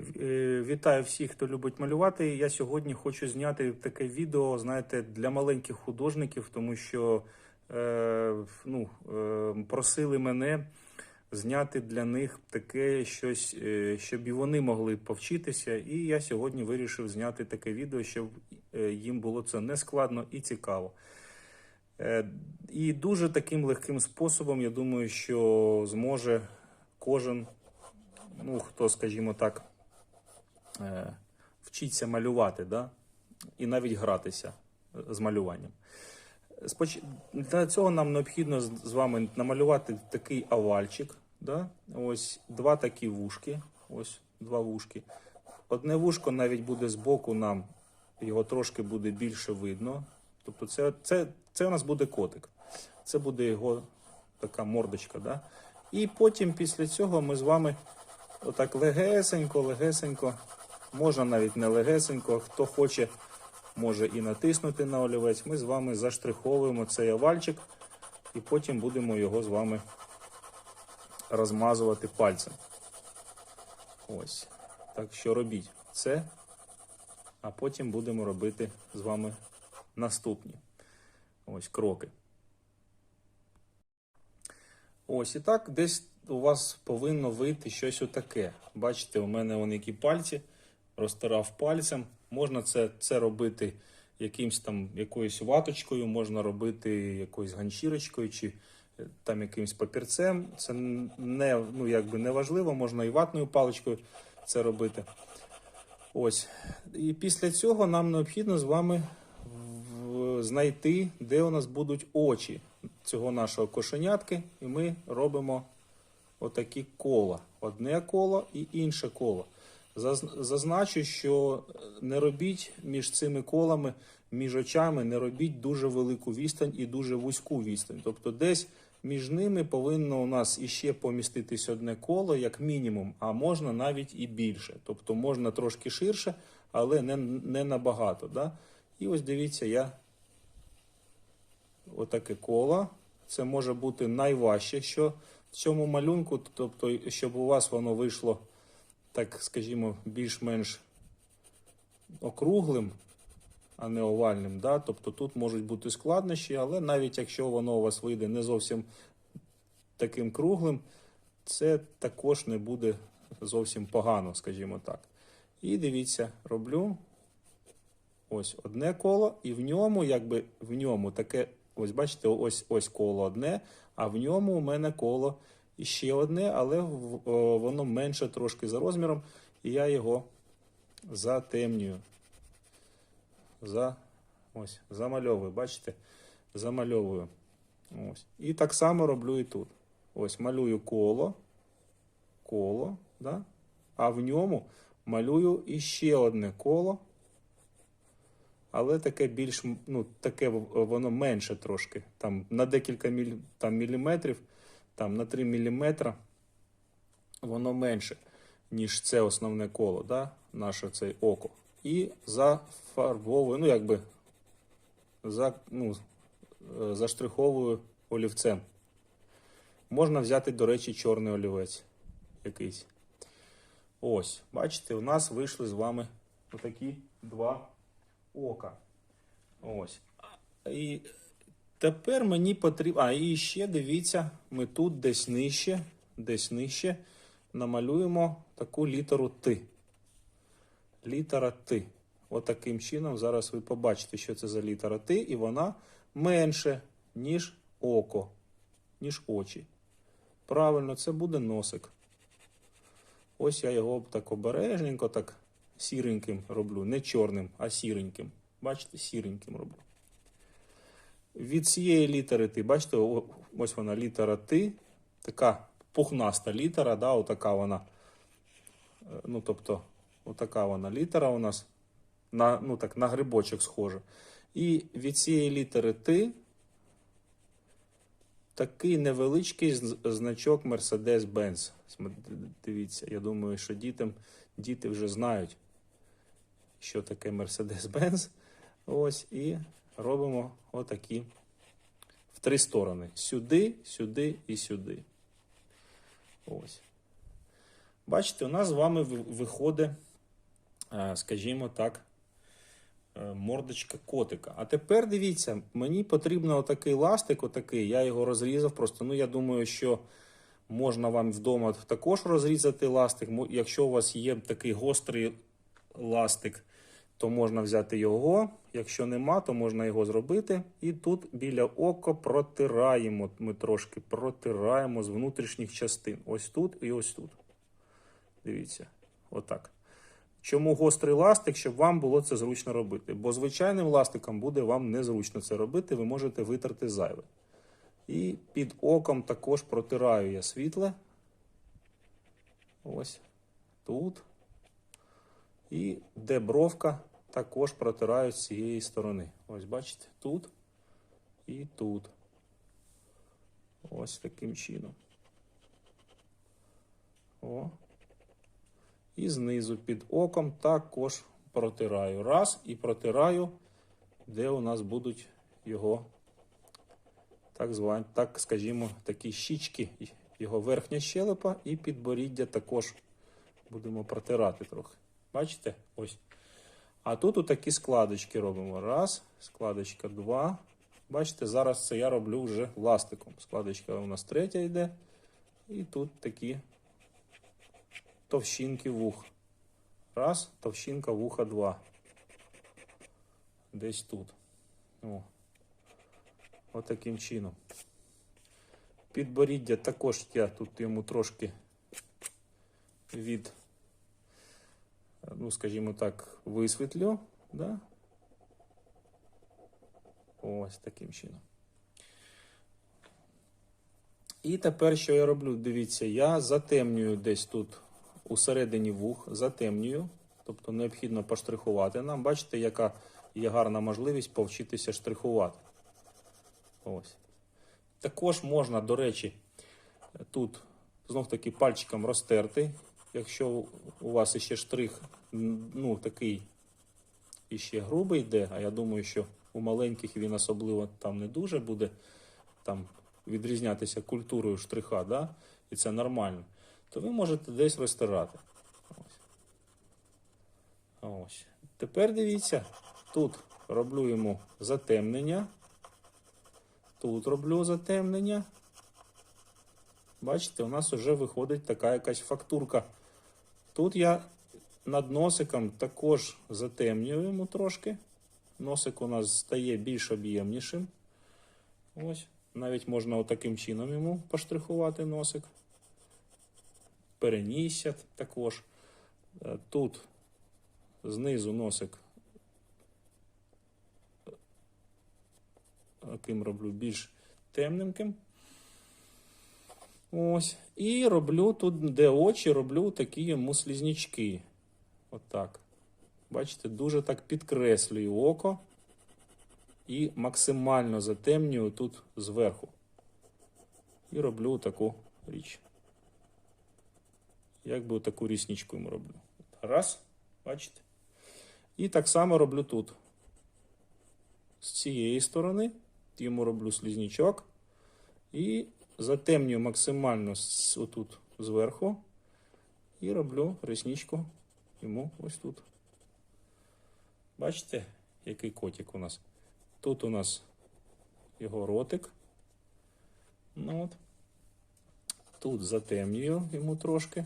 Е, Вітаю всіх, хто любить малювати. Я сьогодні хочу зняти таке відео, знаєте, для маленьких художників, тому що е, ну, е, просили мене зняти для них таке щось, е, щоб і вони могли повчитися. І я сьогодні вирішив зняти таке відео, щоб е, їм було це не складно і цікаво. Е, І дуже таким легким способом, я думаю, що зможе кожен, ну хто, скажімо так, е, вчиться малювати, да? і навіть гратися е, з малюванням. Для цього нам необхідно з з вами намалювати такий овальчик. Да? Ось два такі вушки. Ось два вушки. Одне вушко навіть буде збоку, нам його трошки буде більше видно. Тобто, це, це, це у нас буде котик. Це буде його така мордочка. Да? І потім після цього ми з вами отак легесенько, легесенько, можна навіть не легесенько, хто хоче, може і натиснути на олівець. Ми з вами заштриховуємо цей овальчик і потім будемо його з вами розмазувати пальцем. Ось. Так що робіть це, а потім будемо робити з вами наступні ось кроки. Ось і так, десь у вас повинно вийти щось отаке. Бачите, у мене вони які пальці, розтирав пальцем. Можна це, це робити якимсь там якоюсь ваточкою, можна робити якоюсь ганчірочкою чи е, там якимсь папірцем. Це не, ну, якби не важливо, можна і ватною паличкою це робити. Ось. І після цього нам необхідно з вами знайти, де у нас будуть очі цього нашого кошенятки, і ми робимо отакі кола. Одне коло і інше коло. Заз- Зазначу, що не робіть між цими колами, між очами, не робіть дуже велику відстань і дуже вузьку відстань. Тобто десь між ними повинно у нас іще поміститись одне коло, як мінімум, а можна навіть і більше. Тобто можна трошки ширше, але не, не набагато. Да? І ось дивіться, я отаке коло. Це може бути найважче, що в цьому малюнку, тобто, щоб у вас воно вийшло, так скажімо, більш-менш округлим, а не овальним. Да? Тобто тут можуть бути складнощі, але навіть якщо воно у вас вийде не зовсім таким круглим, це також не буде зовсім погано, скажімо так. І дивіться, роблю ось одне коло, і в ньому, якби в ньому таке, ось бачите, ось ось коло одне, а в ньому у мене коло іще одне, але воно менше трошки за розміром, і я його затемнюю. За, ось, замальовую, бачите? Замальовую. Ось. І так само роблю і тут. Ось малюю коло, коло, да? а в ньому малюю іще одне коло але таке більш ну, таке воно менше трошки. Там на декілька мілі, там, міліметрів, там на 3 міліметра воно менше, ніж це основне коло, да? наше це око. І зафарбовую, ну якби за, ну, е, заштриховую олівцем. Можна взяти, до речі, чорний олівець якийсь. Ось, бачите, у нас вийшли з вами отакі два ока. Ось. І тепер мені потрібно. А, і ще дивіться, ми тут десь нижче, десь нижче намалюємо таку літеру Т. Літера Т. Отаким чином зараз ви побачите, що це за літера Т, і вона менше, ніж око, ніж очі. Правильно, це буде носик. Ось я його так обережненько, так сіреньким роблю. Не чорним, а сіреньким. Бачите, сіреньким роблю. Від цієї літери Т, бачите, ось вона літера Т, така пухнаста літера, да, отака вона. Е, Ну, тобто, отака вона літера у нас на, ну, так, на грибочок схожа. І від цієї літери Т такий невеличкий значок Mercedes-Benz. Дивіться, я думаю, що дітям, діти вже знають, що таке Mercedes-Benz. Ось, і робимо отакі в три сторони: сюди, сюди і сюди. Ось. Бачите, у нас з вами виходить, е, скажімо так, е, мордочка котика. А тепер дивіться, мені потрібен отакий ластик, отакий. Я його розрізав просто. Ну, я думаю, що можна вам вдома також розрізати ластик. Якщо у вас є такий гострий ластик, то можна взяти його. Якщо нема, то можна його зробити. І тут біля ока протираємо. Ми трошки протираємо з внутрішніх частин. Ось тут і ось тут. Дивіться, отак. Чому гострий ластик, щоб вам було це зручно робити? Бо звичайним ластиком буде вам незручно це робити, ви можете витерти зайве. І під оком також протираю я світле. Ось тут. І де бровка, також протираю з цієї сторони. Ось бачите, тут і тут. Ось таким чином. О. І знизу під оком також протираю. Раз і протираю, де у нас будуть його, так звані, так скажімо, такі щічки, його верхня щелепа і підборіддя також будемо протирати трохи. Бачите? Ось. А тут отакі складочки робимо. Раз, складочка, два. Бачите, зараз це я роблю вже ластиком. Складочка у нас третя йде. І тут такі товщинки вух. Раз, товщинка вуха два. Десь тут. О. Отаким чином. Підборіддя також я тут йому трошки від, ну, скажімо так, висвітлю. Да? Ось таким чином. І тепер що я роблю? Дивіться, я затемнюю десь тут у середині вух, затемнюю, тобто необхідно поштрихувати нам. Бачите, яка є гарна можливість повчитися штрихувати. Ось. Також можна, до речі, тут знов таки пальчиком розтерти. Якщо у вас іще штрих, ну, такий іще грубий йде, а я думаю, що у маленьких він особливо там не дуже буде там відрізнятися культурою штриха, да? і це нормально, то ви можете десь розтирати. Ось. Ось. Тепер дивіться, тут роблю йому затемнення. Тут роблю затемнення. Бачите, у нас вже виходить така якась фактурка. Тут я над носиком також затемнюю йому трошки. Носик у нас стає більш об'ємнішим. Ось. Навіть можна отаким чином йому поштрихувати носик. Перенісся також. Е, Тут знизу носик яким роблю більш темненьким. Ось. І роблю тут, де очі, роблю такі йому слізнячки. Отак. Бачите, дуже так підкреслюю око і максимально затемнюю тут зверху. І роблю таку річ. Якби таку рісничку йому роблю. Раз, бачите? І так само роблю тут. З цієї сторони йому роблю слізнячок і затемнюю максимально отут зверху. І роблю ресничку йому ось тут. Бачите, який котик у нас? Тут у нас його ротик. Ну от. Тут затемнюю йому трошки.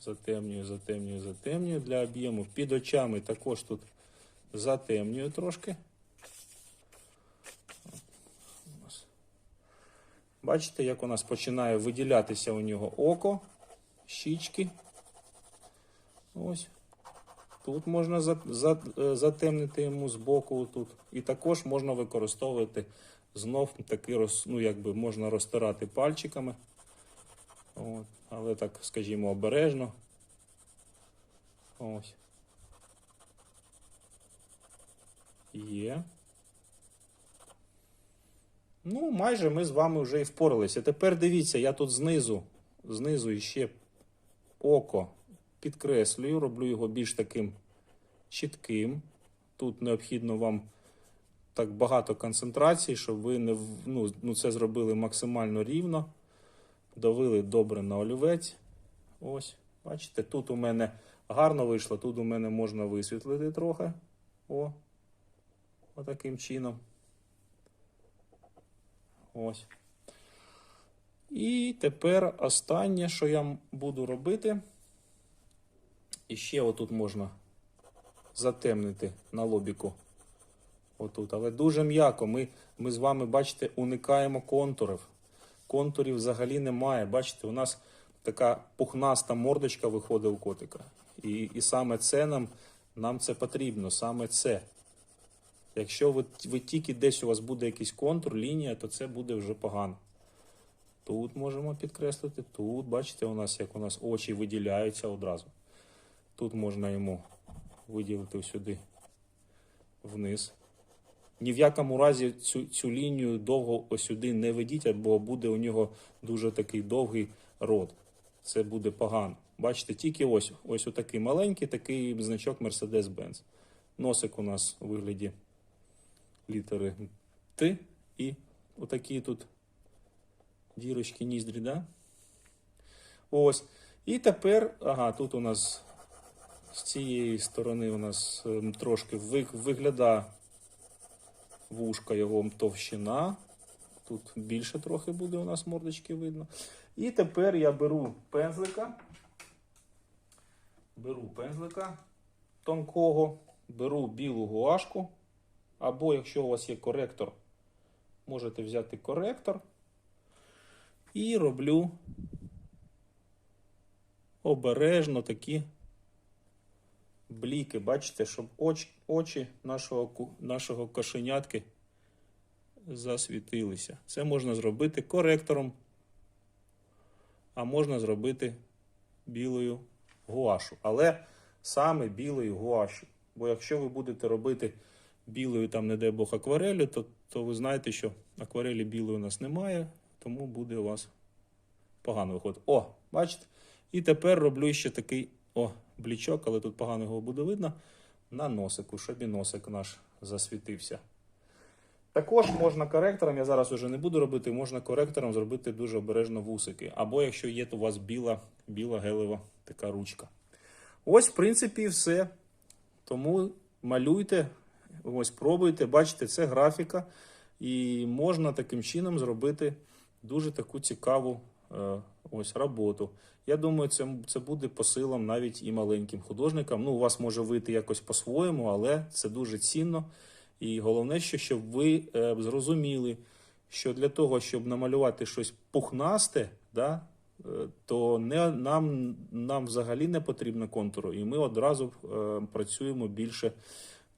Затемнюю, затемнюю, затемнюю. Для об'єму під очами також тут затемнюю трошки. Бачите, як у нас починає виділятися у нього око, щічки. Ось. Тут можна е, затемнити йому з боку тут. І також можна використовувати знов таки ну, якби можна розтирати пальчиками. От. Але так, скажімо, обережно. Ось. Є. Ну, майже ми з вами вже і впоралися. Тепер дивіться, я тут знизу, знизу іще око підкреслюю, роблю його більш таким чітким. Тут необхідно вам так багато концентрації, щоб ви не ну, ну, це зробили максимально рівно. довели добре на олівець. Ось, бачите, тут у мене гарно вийшло, тут у мене можна висвітлити трохи. О, отаким чином. Ось. І тепер останнє, що я буду робити. І ще отут можна затемнити на лобіку. Отут. Але дуже м'яко. Ми, ми з вами, бачите, уникаємо контурів. Контурів взагалі немає. Бачите, у нас така пухнаста мордочка виходить у котика. І, і саме це нам, нам це потрібно, саме це. Якщо ви, ви тільки десь у вас буде якийсь контур, лінія, то це буде вже погано. Тут можемо підкреслити, тут, бачите, у нас як у нас очі виділяються одразу. Тут можна йому виділити сюди вниз. Ні в якому разі цю, цю лінію довго сюди не ведіть, бо буде у нього дуже такий довгий рот. Це буде погано. Бачите, тільки ось ось отакий маленький такий значок Mercedes-Benz. Носик у нас у вигляді літери Т і отакі тут дірочки ніздрі, да? Ось. І тепер, ага, тут у нас з цієї сторони у нас ем, трошки ви- виглядає вушка його товщина. Тут більше трохи буде у нас мордочки видно. І тепер я беру пензлика. Беру пензлика тонкого, беру білу гуашку. Або якщо у вас є коректор, можете взяти коректор. І роблю обережно такі бліки. Бачите, щоб очі, очі нашого, нашого кошенятки засвітилися. Це можна зробити коректором, а можна зробити білою гуашу. Але саме білою гуашу. Бо якщо ви будете робити білою, там, не дай Бог, акварелю, то, то ви знаєте, що акварелі білої у нас немає, тому буде у вас погано виходить. О, бачите? І тепер роблю ще такий о, блічок, але тут погано його буде видно, на носику, щоб і носик наш засвітився. Також можна коректором, я зараз вже не буду робити, можна коректором зробити дуже обережно вусики. Або якщо є, то у вас біла, біла гелева така ручка. Ось, в принципі, все. Тому малюйте, ось пробуйте, бачите, це графіка, і можна таким чином зробити дуже таку цікаву е, ось роботу. Я думаю, це, це буде по силам навіть і маленьким художникам. Ну, у вас може вийти якось по-своєму, але це дуже цінно. І головне, що щоб ви е, зрозуміли, що для того, щоб намалювати щось пухнасте, да, е, то не, нам, нам взагалі не потрібно контуру, і ми одразу е, працюємо більше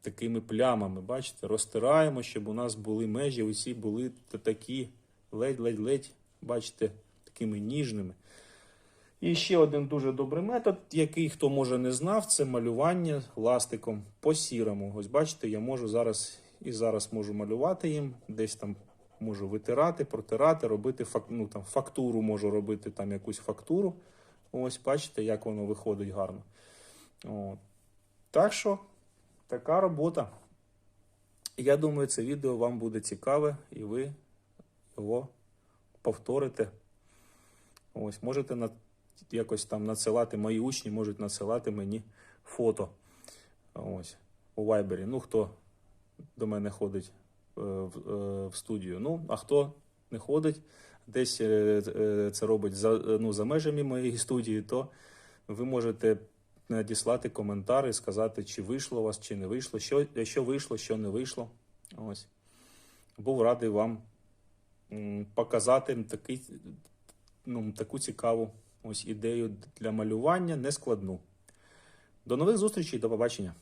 такими плямами. Бачите, розтираємо, щоб у нас були межі, усі були такі ледь-ледь-ледь, бачите, такими ніжними. І ще один дуже добрий метод, який хто може не знав, це малювання ластиком по сірому. Ось бачите, я можу зараз і зараз можу малювати їм, десь там можу витирати, протирати, робити ну, там, фактуру, можу робити там якусь фактуру. Ось бачите, як воно виходить гарно. От. Так що така робота. Я думаю, це відео вам буде цікаве, і ви його повторите. Ось, можете на, якось там надсилати, мої учні можуть надсилати мені фото. Ось, у Вайбері. Ну, хто до мене ходить е, в, е, в студію. Ну, а хто не ходить, десь е, це робить за, ну, за межами моєї студії, то ви можете надіслати коментар і сказати, чи вийшло у вас, чи не вийшло, що, що вийшло, що не вийшло. Ось. Був радий вам показати такий, ну, таку цікаву ось ідею для малювання, нескладну. До нових зустрічей, до побачення.